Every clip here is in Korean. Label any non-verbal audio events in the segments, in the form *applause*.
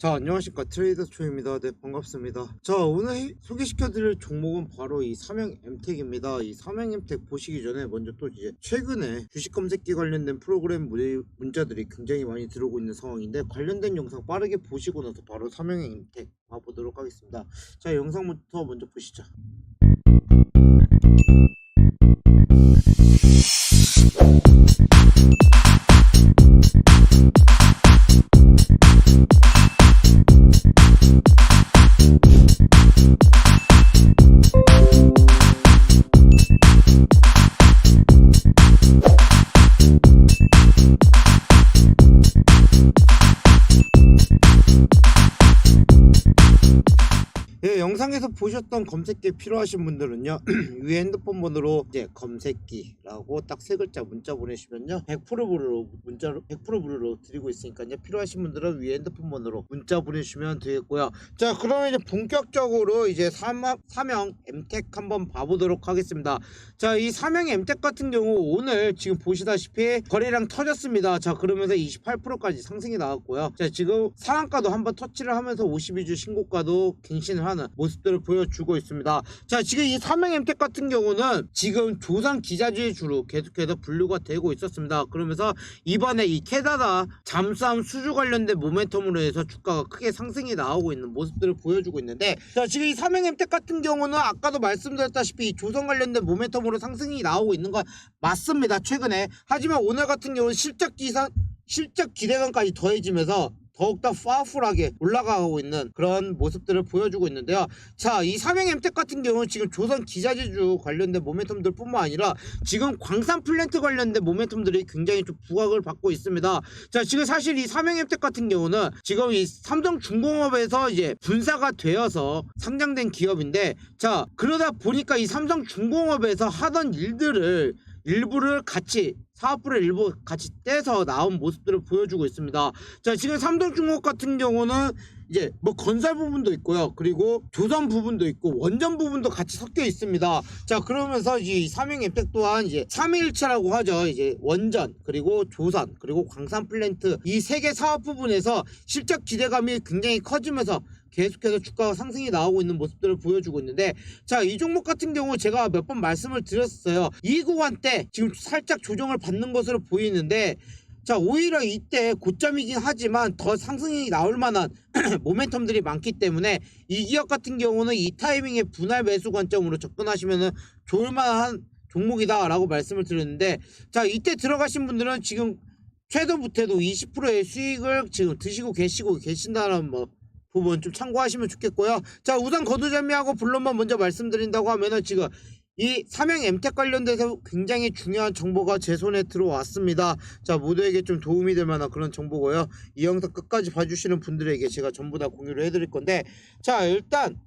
자 안녕하십니까. 트레이더 초입니다. 네 반갑습니다. 자 오늘 해- 소개시켜 드릴 종목은 바로 이 삼형 엠텍입니다. 이 삼형 엠텍 보시기 전에 먼저 또 이제 최근에 주식 검색기 관련된 프로그램 문- 문자들이 굉장히 많이 들어오고 있는 상황인데 관련된 영상 빠르게 보시고 나서 바로 삼형 엠텍 봐보도록 하겠습니다. 자 영상부터 먼저 보시죠 예, 보셨던 검색기 필요하신 분들은요 *clears throat* 위에 핸드폰 번호로 이제 검색기라고 딱 세 글자 문자 보내시면요 100% 무료로 문자로 100% 무료로 드리고 있으니까요 필요하신 분들은 위에 핸드폰 번호로 문자 보내주시면 되겠고요. 자 그러면 이제 본격적으로 이제 삼, 삼형 엠텍 한번 봐보도록 하겠습니다. 자이 삼형 엠텍 같은 경우 오늘 지금 보시다시피 거래량 터졌습니다. 자 그러면서 28%까지 상승이 나왔고요. 자 지금 상한가도 한번 터치를 하면서 52주 신고가도 갱신을 하는 모습들을 보여주고 있습니다. 자 지금 이 삼형 엠텍 같은 경우는 지금 조선 기자재주로 계속해서 분류가 되고 있었습니다. 그러면서 이번에 이 캐나다 잠수함 수주 관련된 모멘텀으로 해서 주가가 크게 상승이 나오고 있는 모습들을 보여주고 있는데 자 지금 이 삼형 엠텍 같은 경우는 아까도 말씀드렸다시피 이 조선 관련된 모멘텀으로 상승이 나오고 있는 건 맞습니다 최근에. 하지만 오늘 같은 경우는 실적 기상 실적 기대감까지 더해지면서 더욱더 파워풀하게 올라가고 있는 그런 모습들을 보여주고 있는데요. 자, 이 삼형 엠텍 같은 경우는 지금 조선 기자재주 관련된 모멘텀들 뿐만 아니라 지금 광산 플랜트 관련된 모멘텀들이 굉장히 좀 부각을 받고 있습니다. 자, 지금 사실 이 삼형 엠텍 같은 경우는 지금 이 삼성 중공업에서 이제 분사가 되어서 상장된 기업인데 자, 그러다 보니까 이 삼성 중공업에서 하던 일들을 일부를 같이 사업부를 일부 같이 떼서 나온 모습들을 보여주고 있습니다. 자 지금 삼성중공업 같은 경우는 이제 뭐 건설 부분도 있고요. 그리고 조선 부분도 있고 원전 부분도 같이 섞여 있습니다. 자 그러면서 이 삼형 엠텍 또한 이제 삼위일체라고 하죠. 이제 원전 그리고 조선 그리고 광산 플랜트 이 세 개 사업 부분에서 실적 기대감이 굉장히 커지면서 계속해서 주가가 상승이 나오고 있는 모습들을 보여주고 있는데 자 이 종목 같은 경우 제가 몇 번 말씀을 드렸어요 이 구간 때 지금 살짝 조정을 받는 것으로 보이는데 자 오히려 이때 고점이긴 하지만 더 상승이 나올 만한 *clears throat* 모멘텀들이 많기 때문에 이 기업 같은 경우는 이 타이밍에 분할 매수 관점으로 접근하시면은 좋을 만한 종목이다라고 말씀을 드렸는데 자 이때 들어가신 분들은 지금 최저부터도 20%의 수익을 지금 드시고 계시고 계신다는 뭐 부분 좀 참고하시면 좋겠고요. 자 우선 거두절미하고 블론만 먼저 말씀드린다고 하면은 지금 이 삼형 엠텍 관련돼서 굉장히 중요한 정보가 제 손에 들어왔습니다. 자 모두에게 좀 도움이 될 만한 그런 정보고요. 이 영상 끝까지 봐주시는 분들에게 제가 전부 다 공유를 해드릴 건데 자 일단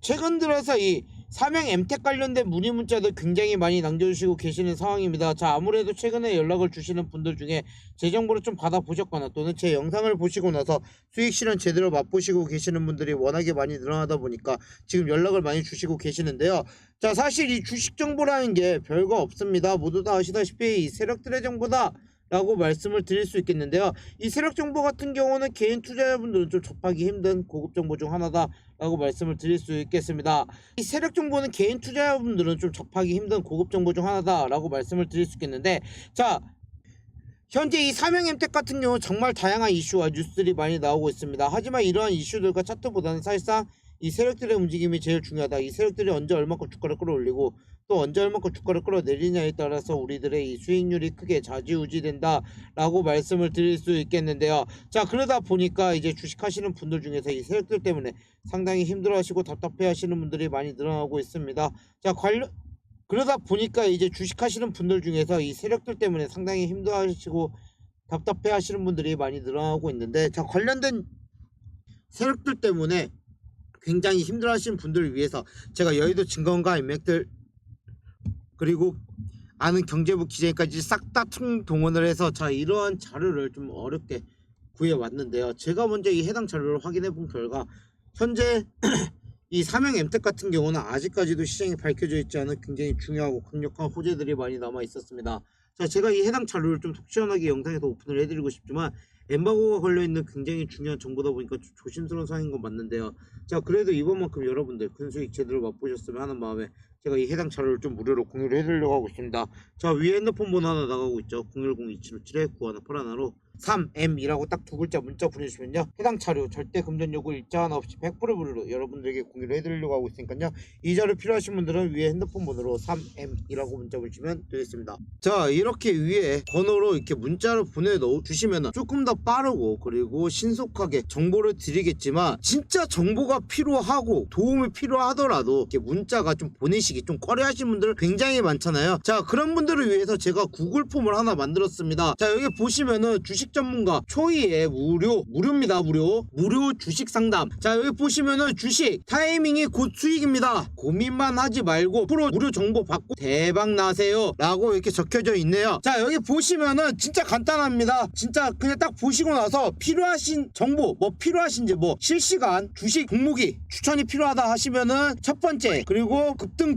최근 들어서 이 삼형 엠텍 관련된 문의 문자도 굉장히 많이 남겨주시고 계시는 상황입니다. 자 아무래도 최근에 연락을 주시는 분들 중에 제 정보를 좀 받아보셨거나 또는 제 영상을 보시고 나서 수익 실현 제대로 맛보시고 계시는 분들이 워낙에 많이 늘어나다 보니까 지금 연락을 많이 주시고 계시는데요. 자 사실 이 주식 정보라는 게 별거 없습니다. 모두 다 아시다시피 이 세력들의 정보다 라고 말씀을 드릴 수 있겠는데요. 이 세력 정보 같은 경우는 개인 투자자분들은 좀 접하기 힘든 고급 정보 중 하나다 라고 말씀을 드릴 수 있겠습니다. 이 세력 정보는 개인 투자자분들은 좀 접하기 힘든 고급 정보 중 하나다라고 말씀을 드릴 수 있겠는데 자 현재 이 삼형 엠텍 같은 경우 정말 다양한 이슈와 뉴스들이 많이 나오고 있습니다. 하지만 이러한 이슈들과 차트보다는 사실상 이 세력들의 움직임이 제일 중요하다. 이 세력들이 언제 얼마큼 주가를 끌어올리고 또 언제 얼마큼 주가를 끌어내리냐에 따라서 우리들의 이 수익률이 크게 좌지우지된다라고 말씀을 드릴 수 있겠는데요. 자 그러다 보니까 이제 주식하시는 분들 중에서 이 세력들 때문에 상당히 힘들어하시고 답답해하시는 분들이 많이 늘어나고 있습니다. 자 관련 그러다 보니까 이제 주식하시는 분들 중에서 이 세력들 때문에 상당히 힘들어하시고 답답해하시는 분들이 많이 늘어나고 있는데 자 관련된 세력들 때문에 굉장히 힘들어하시는 분들을 위해서 제가 여의도 증권가 인맥들 그리고 아는 경제부 기자님까지 싹다 동원을 해서 자 이러한 자료를 좀 어렵게 구해 왔는데요. 제가 먼저 이 해당 자료를 확인해 본 결과 현재 *clears throat* 이 삼형 엠텍 같은 경우는 아직까지도 시장에 밝혀져 있지 않은 굉장히 중요하고 강력한 호재들이 많이 남아 있었습니다. 자, 제가 이 해당 자료를 좀 속 시원하게 영상에서 오픈을 해드리고 싶지만 엠바고가 걸려있는 굉장히 중요한 정보다 보니까 좀 조심스러운 상황인 건 맞는데요. 자 그래도 이번만큼 여러분들 큰 수익 제대로 맛보셨으면 하는 마음에 제가 이 해당 자료를 좀 무료로 공유를 해드리려고 하고 있습니다. 자 위에 핸드폰 번호 하나 나가고 있죠. 010-2757에 9181로 3M이라고 딱 두 글자 문자 보내주시면요. 해당 자료 절대 금전 요구 일자 하나 없이 100% 무료로 여러분들에게 공유를 해드리려고 하고 있으니까요. 이 자료 필요하신 분들은 위에 핸드폰 번호로 3M이라고 문자 보내주시면 되겠습니다. 자 이렇게 위에 번호로 이렇게 문자를 보내 넣어 주시면 조금 더 빠르고 그리고 신속하게 정보를 드리겠지만 진짜 정보가 필요하고 도움이 필요하더라도 이렇게 문자가 좀 보내시 기 좀 꺼려 하시는 분들 굉장히 많잖아요. 자 그런 분들을 위해서 제가 구글 폼을 하나 만들었습니다. 자 여기 보시면은 주식 전문가 초이의 무료 무료입니다 무료 무료 주식 상담. 자 여기 보시면은 주식 타이밍이 곧 수익입니다. 고민만 하지 말고 프로 무료 정보 받고 대박 나세요. 라고 이렇게 적혀져 있네요. 자 여기 보시면은 진짜 간단합니다. 진짜 그냥 딱 보시고 나서 필요하신 정보 뭐 필요하신지 뭐 실시간 주식 종목이 추천이 필요하다 하시면은 첫 번째 그리고 급등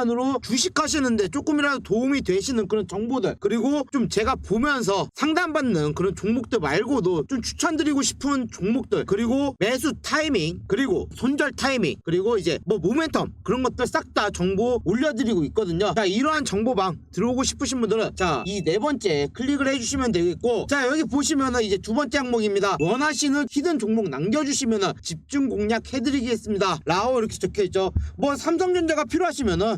으로 주식하시는데 조금이라도 도움이 되시는 그런 정보들 그리고 좀 제가 보면서 상담받는 그런 종목들 말고도 좀 추천드리고 싶은 종목들 그리고 매수 타이밍 그리고 손절 타이밍 그리고 이제 뭐 모멘텀 그런 것들 싹 다 정보 올려드리고 있거든요. 자 이러한 정보방 들어오고 싶으신 분들은 자 이 네 번째 클릭을 해주시면 되겠고 자 여기 보시면은 이제 두 번째 항목입니다. 원하시는 히든 종목 남겨주시면은 집중 공략 해드리겠습니다. 라고 이렇게 적혀있죠. 뭐 삼성전자가 필요하시면은